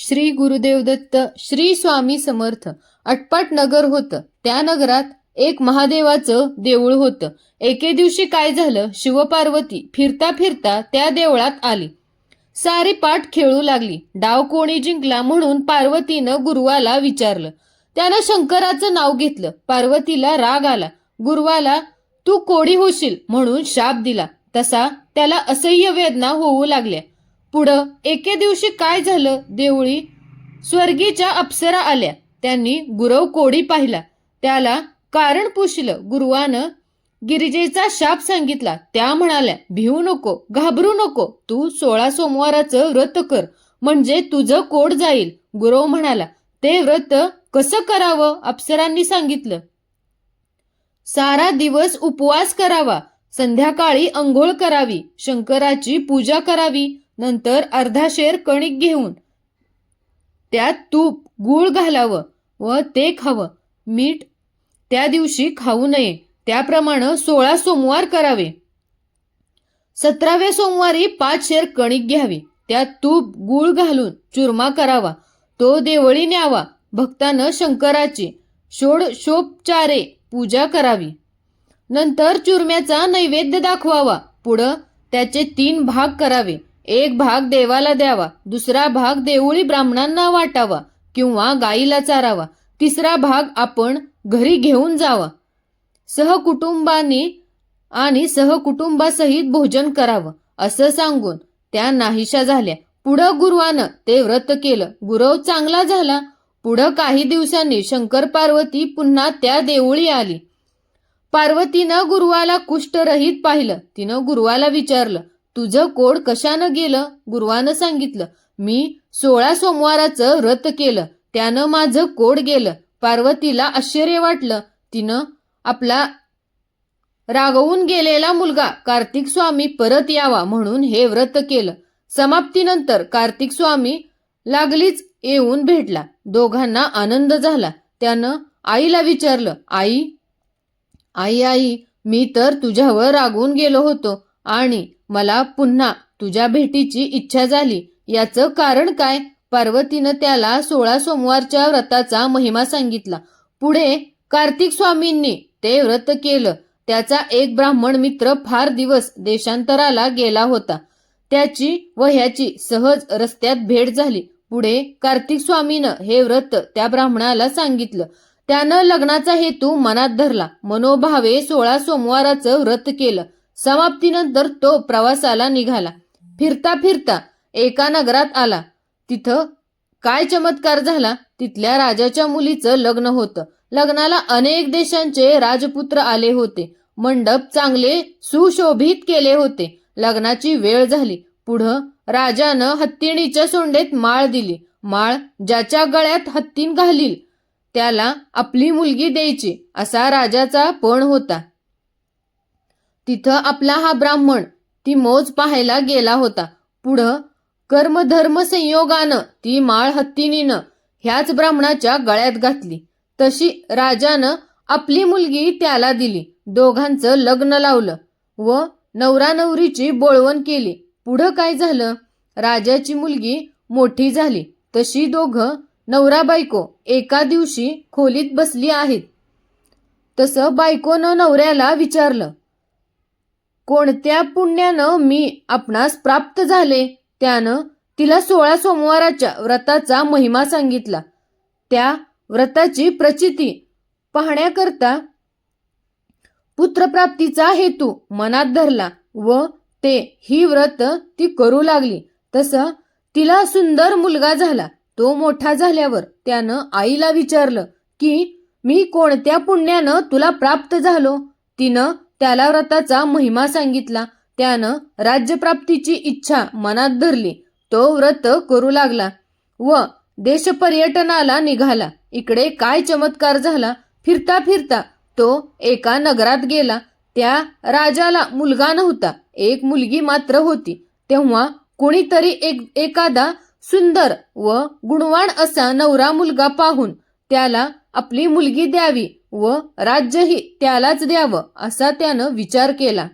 श्री गुरुदेव दत्त श्री स्वामी समर्थ. अटपाट नगर होतं. त्या नगरात एक महादेवाचं देऊळ होतं. एके दिवशी काय झालं? शिवपार्वती फिरता फिरता त्या देवळात आली. सारी पाठ खेळू लागली. डाव कोणी जिंकला म्हणून पार्वतीनं गुरुवाला विचारलं. त्यानं शंकराचं नाव घेतलं. पार्वतीला राग आला. गुरुवाला तू कोडी होशील? म्हणून शाप दिला. तसा त्याला असह्य वेदना होऊ लागल्या. पुढं एके दिवशी काय झालं? देवळी स्वर्गीच्या अप्सरा आल्या. त्यांनी गुरव कोडी पाहिला. त्याला कारण पुसलं. गुरुवानं गिरिजेचा शाप सांगितला. त्या म्हणाल्या भिवू नको घाबरू नको. तू सोळा सोमवाराचं व्रत कर. म्हणजे तुझं कोड जाईल. गुरव म्हणाला ते व्रत कसं करावं? अप्सरांनी सांगितलं. सारा दिवस उपवास करावा. संध्याकाळी अंघोळ करावी. शंकराची पूजा करावी. नंतर अर्धा शेर कणिक घेऊन त्यात तूप गूळ घालावं व ते खावं. मीठ त्या दिवशी खाऊ नये. त्याप्रमाणे सोळा सोमवार करावे. सतराव्या सोमवारी पाच शेर कणिक घ्यावी. त्यात तूप गूळ घालून चुरमा करावा. तो देवळी न्यावा. भक्तानं शंकराची षोडशोपचारे पूजा करावी. नंतर चुरम्याचा नैवेद्य दाखवावा. पुढं त्याचे तीन भाग करावे. एक भाग देवाला द्यावा दुसरा भाग देवळी ब्राह्मणांना वाटावा किंवा गाईला चारावा तिसरा भाग आपण घरी घेऊन जावा. सहकुटुंबानी आणि सहकुटुंबासहित भोजन करावं असं सांगून त्या नाहीशा झाल्या. पुढं गुरुवानं ते व्रत केलं. गुरव चांगला झाला. पुढं काही दिवसांनी शंकर पार्वती पुन्हा त्या देवळी आली. पार्वतीनं गुरुवाला कुष्ठरहित पाहिलं. तिनं गुरुवाला विचारलं तुझं कोड कशानं गेलं? गुरुवानं सांगितलं. मी सोळा सोमवाराचं व्रत केलं. त्यानं माझं कोड गेलं. पार्वतीला आश्चर्य वाटलं. तिनं आपला रागवून गेलेला मुलगा कार्तिक स्वामी परत यावा म्हणून हे व्रत केलं. समाप्तीनंतर कार्तिक स्वामी लागलीच येऊन भेटला. दोघांना आनंद झाला. त्यानं आईला विचारलं आई आई आई मी तर तुझ्यावर रागवून गेलो होतो. आणि मला पुन्हा तुझ्या भेटीची इच्छा झाली. याचं कारण काय? पार्वतीनं त्याला सोळा सोमवारच्या व्रताचा महिमा सांगितला. पुढे कार्तिक स्वामींनी ते व्रत केलं. त्याचा एक ब्राह्मण मित्र फार दिवस देशांतराला गेला होता. त्याची व ह्याची सहज रस्त्यात भेट झाली. पुढे कार्तिक स्वामीनं हे व्रत त्या ब्राह्मणाला सांगितलं. त्यानं लग्नाचा हेतू मनात धरला. मनोभावे सोळा सोमवाराचं व्रत केलं. समाप्तीनंतर तो प्रवासाला निघाला. फिरता फिरता एका नगरात आला. तिथं काय चमत्कार झाला? तिथल्या राजाच्या मुलीचं लग्न होतं. लग्नाला अनेक देशांचे राजपुत्र आले होते. मंडप चांगले सुशोभित केले होते. लग्नाची वेळ झाली. पुढं राजानं हत्तीणीच्या सोंडेत माळ दिली. माळ ज्याच्या गळ्यात हत्तीन घालील त्याला आपली मुलगी द्यायची असा राजाचा पण होता. तिथं आपला हा ब्राह्मण ती मोज पाहायला गेला होता. पुढं कर्मधर्म संयोगानं ती माळ हत्तीनीनं ह्याच ब्राह्मणाच्या गळ्यात घातली. तशी राजानं आपली मुलगी त्याला दिली. दोघांचं लग्न लावलं व नवरा नवरीची बोळवण केली. पुढं काय झालं? राजाची मुलगी मोठी झाली. तशी दोघं नवरा बायको एका दिवशी खोलीत बसली आहेत. तसं बायकोनं नवऱ्याला विचारलं कोणत्या पुण्यानं मी आपणास प्राप्त झाले? त्यानं तिला सोळा सोमवाराच्या व्रताचा महिमा सांगितला. त्या व्रताची प्रचिती पाहण्याकरता पुत्रप्राप्तीचा हेतू मनात धरला व ते ही व्रत ती करू लागली. तसं तिला सुंदर मुलगा झाला. तो मोठा झाल्यावर त्यानं आईला विचारलं की मी कोणत्या पुण्यानं तुला प्राप्त झालो? तिनं त्याला व्रताचा महिमा सांगितला. त्यानं राज्यप्राप्तीची इच्छा मनात धरली. तो व्रत करू लागला व देशपर्यटनाला निघाला. इकडे काय चमत्कार झाला? फिरता फिरता तो एका नगरात गेला. त्या राजाला मुलगा नव्हता. एक मुलगी मात्र होती. तेव्हा कोणीतरी एक एखादा सुंदर व गुणवान असा नवरा मुलगा पाहून त्याला आपली मुलगी द्यावी व राज्यही त्यालाच द्यावं असा त्यानं विचार केला.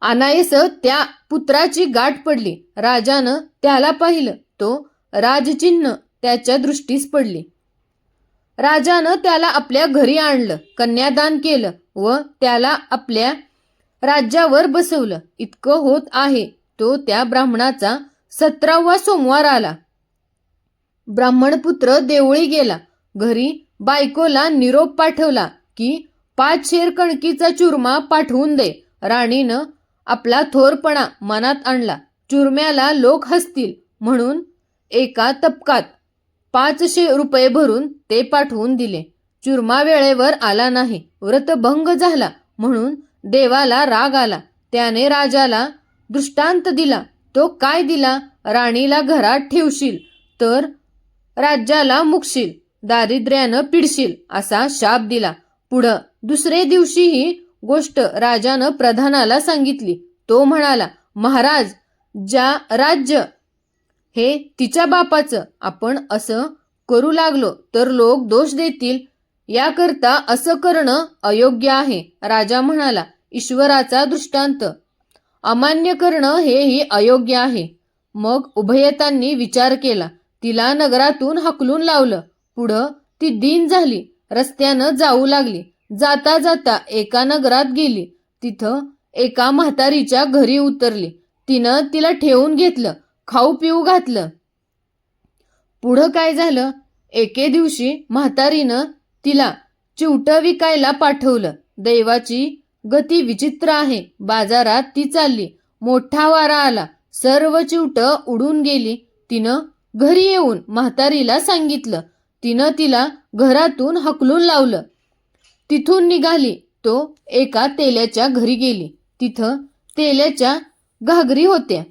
अनायस त्या पुत्राची गाठ पडली. राजानं त्याला पाहिलं. तो राजचिन्ह त्याच्या दृष्टीस पडली. राजानं त्याला आपल्या घरी आणलं कन्यादान केलं व त्याला आपल्या राज्यावर बसवलं. इतकं होत आहे. तो त्या ब्राह्मणाचा सतरावा सोमवार आला. ब्राह्मणपुत्र देवळी गेला. घरी बायकोला निरोप पाठवला की पाच शेर कणकीचा चुरमा पाठवून दे. राणीनं आपला थोरपणा मनात आणला. चुरम्याला लोक हसतील म्हणून एका तपकात पाचशे रुपये भरून ते पाठवून दिले. चुरमा वेळेवर आला नाही. व्रतभंग झाला म्हणून देवाला राग आला. त्याने राजाला दृष्टांत दिला. तो काय दिला? राणीला घरात ठेवशील. तर राज्याला मुकशील दारिद्र्यानं पिडशील असा शाप दिला. पुढं दुसरे दिवशी ही गोष्ट राजानं प्रधानाला सांगितली. तो म्हणाला महाराज ज्या राज्य हे तिच्या बापाचं आपण असं करू लागलो तर लोक दोष देतील. याकरता असं करणं अयोग्य आहे. राजा म्हणाला ईश्वराचा दृष्टांत. अमान्य करणं हेही अयोग्य आहे. मग उभयतांनी विचार केला. तिला नगरातून हकलून लावलं. पुढं ती दिन झाली. रस्त्यानं जाऊ लागली. जाता जाता एका नगरात गेली. तिथं एका म्हातारीच्या घरी उतरली. तिनं तिला ठेवून घेतलं. खाऊ पिऊ घातलं. पुढं काय झालं? एके दिवशी म्हातारीनं तिला चिवटं विकायला पाठवलं. दैवाची गती विचित्र आहे. बाजारात ती चालली. मोठा वारा आला. सर्व चिवटं उडून गेली. तिनं घरी येऊन म्हातारीला सांगितलं. तिनं तिला घरातून हकलून लावलं. तिथून निघाली. तो एका तेल्याच्या घरी गेली. तिथं तेल्याच्या घागरी होत्या.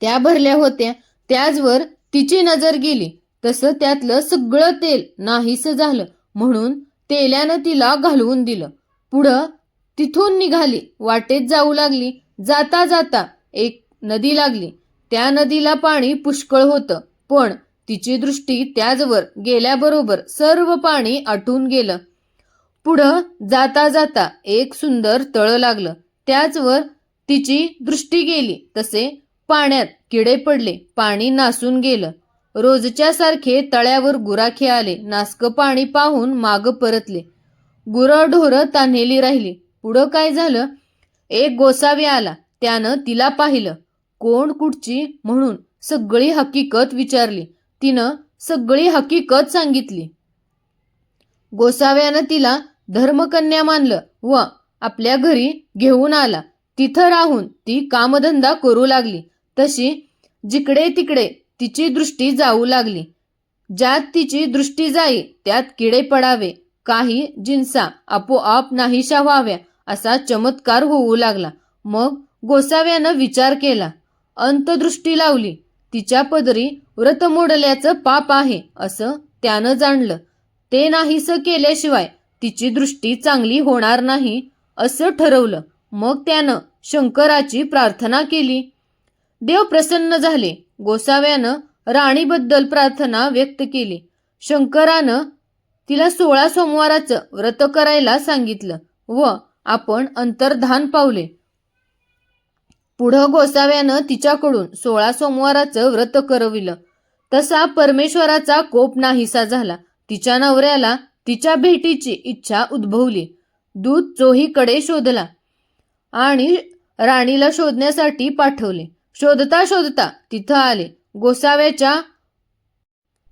त्या भरल्या होत्या. त्याचवर तिची नजर गेली. तसं त्यातलं सगळं तेल नाहीसं झालं. म्हणून तेल्यानं तिला घालवून दिलं. पुढं तिथून निघाली. वाटेत जाऊ लागली. जाता जाता एक नदी लागली. त्या नदीला पाणी पुष्कळ होतं पण तिची दृष्टी त्याचवर गेल्याबरोबर सर्व पाणी आटून गेलं. पुढं जाता जाता एक सुंदर तळ लागलं. त्याचवर तिची दृष्टी गेली तसे पाण्यात किडे पडले पाणी नासून गेलं. रोजच्या सारखे तळ्यावर गुराखे आले नासकं पाणी पाहून माग परतले. गुरं ढोरं तान्हेली राहिली. पुढं काय झालं? एक गोसावी आला त्यानं तिला पाहिलं. कोण कुठची म्हणून सगळी हकीकत विचारली. तिनं सगळी हकीकत सांगितली. गोसाव्यानं तिला धर्मकन्या मानलं व आपल्या घरी घेऊन आला. तिथं राहून ती कामधंदा करू लागली. तशी जिकडे तिकडे तिची दृष्टी जाऊ लागली. ज्यात तिची दृष्टी जाई त्यात किडे पडावे. काही जिन्सा आपोआप नाहीशा व्हाव्या असा चमत्कार होऊ लागला. मग गोसाव्यानं विचार केला. अंतदृष्टी लावली. तिच्या पदरी व्रत मोडल्याचं पाप आहे असं त्यानं जाणलं. ते नाहीसं केल्याशिवाय तिची दृष्टी चांगली होणार नाही असं ठरवलं. मग त्यानं शंकराची प्रार्थना केली. देव प्रसन्न झाले. गोसाव्यानं राणीबद्दल प्रार्थना व्यक्त केली. शंकरानं तिला सोळा सोमवाराचं व्रत करायला सांगितलं व आपण अंतर्धान पावले. पुढं गोसाव्यानं तिच्याकडून सोळा सोमवाराचं व्रत करविलं. तसा परमेश्वराचा कोप नाहीसा झाला. तिच्या नवऱ्याला तिच्या भेटीची इच्छा उद्भवली. दूध चोहीकडे शोधला आणि राणीला शोधण्यासाठी पाठवले. शोधता शोधता तिथं आले. गोसाव्याच्या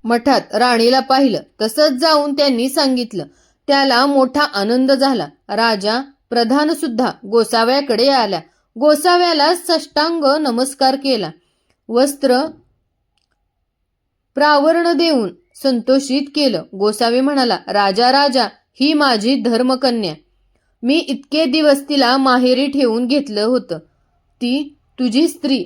मठात राणीला पाहिलं. तसंच जाऊन त्यांनी सांगितलं. त्याला मोठा आनंद झाला. राजा प्रधान सुद्धा गोसाव्याकडे आल्या. गोसाव्याला सष्टांग नमस्कार केला. वस्त्र प्रावरण देऊन संतोषित केलं. गोसावी म्हणाला राजा राजा ही माझी धर्मकन्या. मी इतके दिवस तिला माहेरी ठेवून घेतलं होतं. ती तुझी स्त्री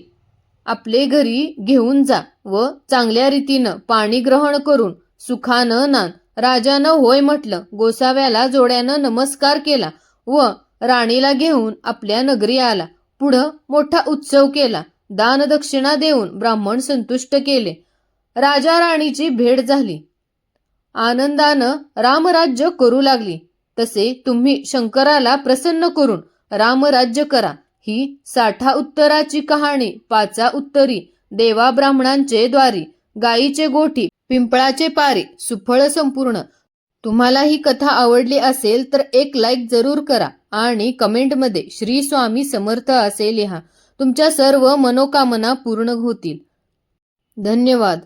आपले घरी घेऊन जा व चांगल्या रीतीनं पाणी ग्रहण करून सुखानं नान. राजानं होय म्हटलं. गोसाव्याला जोड्यानं नमस्कार केला व राणीला घेऊन आपल्या नगरी आला. पुढं मोठा उत्सव केला. दानदक्षिणा देऊन ब्राह्मण संतुष्ट केले. राजा राणीची भेट झाली. आनंदानं रामराज्य करू लागली. तसे तुम्ही शंकराला प्रसन्न करून रामराज्य करा. ही साठा उत्तराची कहाणी पाचा उत्तरी देवा ब्राह्मणांचे द्वारी गायीचे गोठी पिंपळाचे पारी सुफळ संपूर्ण तुम्हाला ही कथा आवडली असेल तर एक लाईक जरूर करा आणि कमेंटमध्ये श्री स्वामी समर्थ असे लिहा. तुमच्या सर्व मनोकामना पूर्ण होतील. धन्यवाद.